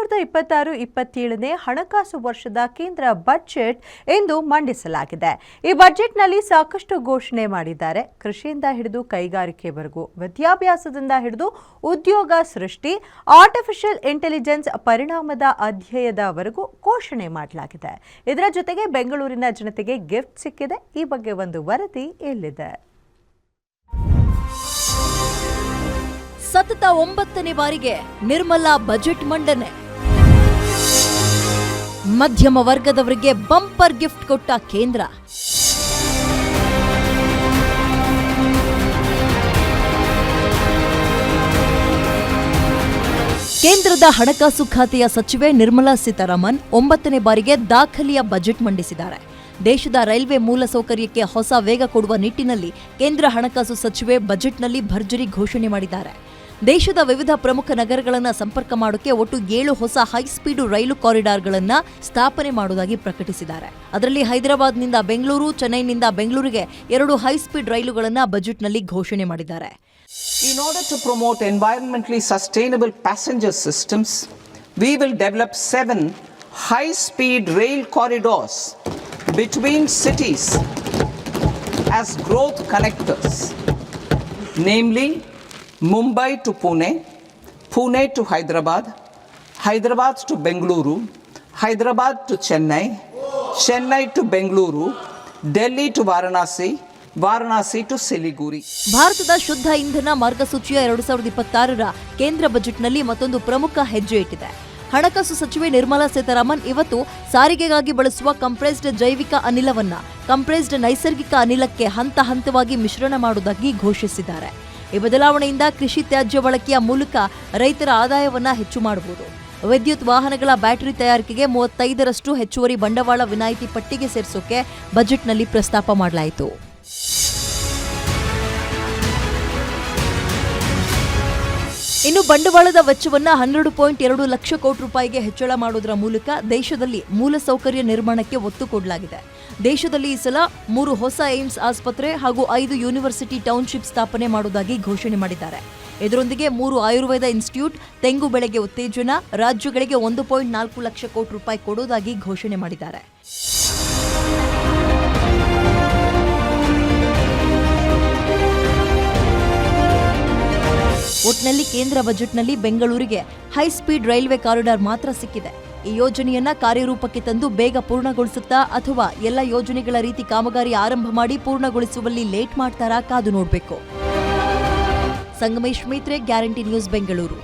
ಸಾವಿರದ ಇಪ್ಪತ್ತಾರು ಇಪ್ಪತ್ತೇಳನೇ ಹಣಕಾಸು ವರ್ಷದ ಕೇಂದ್ರ ಬಜೆಟ್ ಎಂದು ಮಂಡಿಸಲಾಗಿದೆ. ಈ ಬಜೆಟ್ನಲ್ಲಿ ಸಾಕಷ್ಟು ಘೋಷಣೆ ಮಾಡಿದ್ದಾರೆ. ಕೃಷಿಯಿಂದ ಹಿಡಿದು ಕೈಗಾರಿಕೆವರೆಗೂ ವಿದ್ಯಾಭ್ಯಾಸದಿಂದ ಹಿಡಿದು ಉದ್ಯೋಗ ಸೃಷ್ಟಿ ಆರ್ಟಿಫಿಷಿಯಲ್ ಇಂಟೆಲಿಜೆನ್ಸ್ ಪರಿಣಾಮದ ಅಧ್ಯಯನದವರೆಗೂ ಘೋಷಣೆ ಮಾಡಲಾಗಿದೆ. ಇದರ ಜೊತೆಗೆ ಬೆಂಗಳೂರಿನ ಜನತೆಗೆ ಗಿಫ್ಟ್ ಸಿಕ್ಕಿದೆ. ಈ ಬಗ್ಗೆ ಒಂದು ವರದಿ ಇಲ್ಲಿದೆ ಸತತ ಒಂಬತ್ತನೇ ಬಾರಿಗೆ ನಿರ್ಮಲಾ ಬಜೆಟ್ ಮಂಡನೆ. ಮಧ್ಯಮ ವರ್ಗದವರಿಗೆ ಬಂಪರ್ ಗಿಫ್ಟ್ ಕೊಟ್ಟ ಕೇಂದ್ರ. ಕೇಂದ್ರದ ಹಣಕಾಸು ಖಾತೆಯ ಸಚಿವೆ ನಿರ್ಮಲಾ ಸೀತಾರಾಮನ್ ಒಂಬತ್ತನೇ ಬಾರಿಗೆ ದಾಖಲೆಯ ಬಜೆಟ್ ಮಂಡಿಸಿದ್ದಾರೆ. ದೇಶದ ರೈಲ್ವೆ ಮೂಲಸೌಕರ್ಯಕ್ಕೆ ಹೊಸ ವೇಗ ಕೊಡುವ ನಿಟ್ಟಿನಲ್ಲಿ ಕೇಂದ್ರ ಹಣಕಾಸು ಸಚಿವೆ ಬಜೆಟ್ನಲ್ಲಿ ಭರ್ಜರಿ ಘೋಷಣೆ ಮಾಡಿದ್ದಾರೆ. ದೇಶದ ವಿವಿಧ ಪ್ರಮುಖ ನಗರಗಳನ್ನು ಸಂಪರ್ಕ ಮಾಡೋಕೆ ಒಟ್ಟು ಏಳು ಹೊಸ ಹೈಸ್ಪೀಡ್ ರೈಲು ಕಾರಿಡಾರ್ಗಳನ್ನು ಸ್ಥಾಪನೆ ಮಾಡುವುದಾಗಿ ಪ್ರಕಟಿಸಿದ್ದಾರೆ ಅದರಲ್ಲಿ ಹೈದರಾಬಾದ್ನಿಂದ ಬೆಂಗಳೂರು ಚೆನ್ನೈನಿಂದ ಬೆಂಗಳೂರಿಗೆ ಎರಡು ಹೈಸ್ಪೀಡ್ ರೈಲುಗಳನ್ನು ಬಜೆಟ್ನಲ್ಲಿ ಘೋಷಣೆ ಮಾಡಿದ್ದಾರೆ In order to promote environmentally sustainable passenger systems, we will develop seven high speed rail corridors between cities as growth connectors, namely Mumbai to Pune Pune to Hyderabad Hyderabad to Bengaluru Hyderabad to Chennai Chennai to Bengaluru Delhi to Varanasi Varanasi to Siliguri. ಭಾರತದ ಶುದ್ಧ ಇಂಧನ ಮಾರ್ಗಸೂಚಿಯ ಎರಡು ಸಾವಿರದ ಇಪ್ಪತ್ತಾರರ ಕೇಂದ್ರ ಬಜೆಟ್ನಲ್ಲಿ ಮತ್ತೊಂದು ಪ್ರಮುಖ ಹೆಜ್ಜೆ ಇಟ್ಟಿದೆ ಹಣಕಾಸು ಸಚಿವೆ ನಿರ್ಮಲಾ ಸೀತಾರಾಮನ್ ಇವತ್ತು ಸಾರಿಗೆಗಾಗಿ ಬಳಸುವ ಕಂಪ್ರೆಸ್ಡ್ ಜೈವಿಕ ಅನಿಲವನ್ನ ಕಂಪ್ರೆಸ್ಡ್ ನೈಸರ್ಗಿಕ ಅನಿಲಕ್ಕೆ ಹಂತ ಹಂತವಾಗಿ ಮಿಶ್ರಣ ಮಾಡುವುದಾಗಿ ಘೋಷಿಸಿದ್ದಾರೆ ಈ ಬದಲಾವಣೆಯಿಂದ ಕೃಷಿ ತ್ಯಾಜ್ಯ ಬಳಕೆಯ ಮೂಲಕ ರೈತರ ಆದಾಯವನ್ನ ಹೆಚ್ಚು ಮಾಡಬಹುದು. ವಿದ್ಯುತ್ ವಾಹನಗಳ ಬ್ಯಾಟರಿ ತಯಾರಿಕೆಗೆ ಮೂವತ್ತೈದರಷ್ಟು ಹೆಚ್ಚುವರಿ ಬಂಡವಾಳ ವಿನಾಯಿತಿ ಪಟ್ಟಿಗೆ ಸೇರಿಸೋಕೆ ಬಜೆಟ್ನಲ್ಲಿ ಪ್ರಸ್ತಾಪ ಮಾಡಲಾಯಿತು. ಇನ್ನು ಬಂಡವಾಳದ ವೆಚ್ಚವನ್ನ ಹನ್ನೆರಡು ಪಾಯಿಂಟ್ ಎರಡು ಲಕ್ಷ ಕೋಟಿ ರೂಪಾಯಿಗೆ ಹೆಚ್ಚಳ ಮಾಡುವುದರ ಮೂಲಕ ದೇಶದಲ್ಲಿ ಮೂಲಸೌಕರ್ಯ ನಿರ್ಮಾಣಕ್ಕೆ ಒತ್ತು ಕೊಡಲಾಗಿದೆ. ದೇಶದಲ್ಲಿ ಈ ಸಲ ಮೂರು ಹೊಸ ಏಮ್ಸ್ ಆಸ್ಪತ್ರೆ ಹಾಗೂ ಐದು ಯೂನಿವರ್ಸಿಟಿ ಟೌನ್ಶಿಪ್ ಸ್ಥಾಪನೆ ಮಾಡುವುದಾಗಿ ಘೋಷಣೆ ಮಾಡಿದ್ದಾರೆ. ಇದರೊಂದಿಗೆ ಮೂರು ಆಯುರ್ವೇದ ಇನ್ಸ್ಟಿಟ್ಯೂಟ್ ತೆಂಗು ಬೆಳೆಗೆ ಉತ್ತೇಜನ, ರಾಜ್ಯಗಳಿಗೆ ಒಂದು ಪಾಯಿಂಟ್ ನಾಲ್ಕು ಲಕ್ಷ ಕೋಟಿ ರೂಪಾಯಿ ಕೊಡುವುದಾಗಿ ಘೋಷಣೆ ಮಾಡಿದ್ದಾರೆ. ಒಟ್ನಲ್ಲಿ ಕೇಂದ್ರ ಬಜೆಟ್ನಲ್ಲಿ ಬೆಂಗಳೂರಿಗೆ ಹೈ ಸ್ಪೀಡ್ ರೈಲ್ವೆ ಕಾರಿಡಾರ್ ಮಾತ್ರ ಸಿಕ್ಕಿದೆ. ಈ ಯೋಜನೆಯನ್ನ ಕಾರ್ಯರೂಪಕ್ಕೆ ತಂದು ಬೇಗ ಪೂರ್ಣಗೊಳಿಸುತ್ತಾ ಅಥವಾ ಎಲ್ಲ ಯೋಜನೆಗಳ ರೀತಿ ಕಾಮಗಾರಿ ಆರಂಭ ಮಾಡಿ ಪೂರ್ಣಗೊಳಿಸುವಲ್ಲಿ ಲೇಟ್ ಮಾಡ್ತಾರಾ ಕಾದು ನೋಡಬೇಕು. Sangamesh Metre, guarantee news Bengaluru.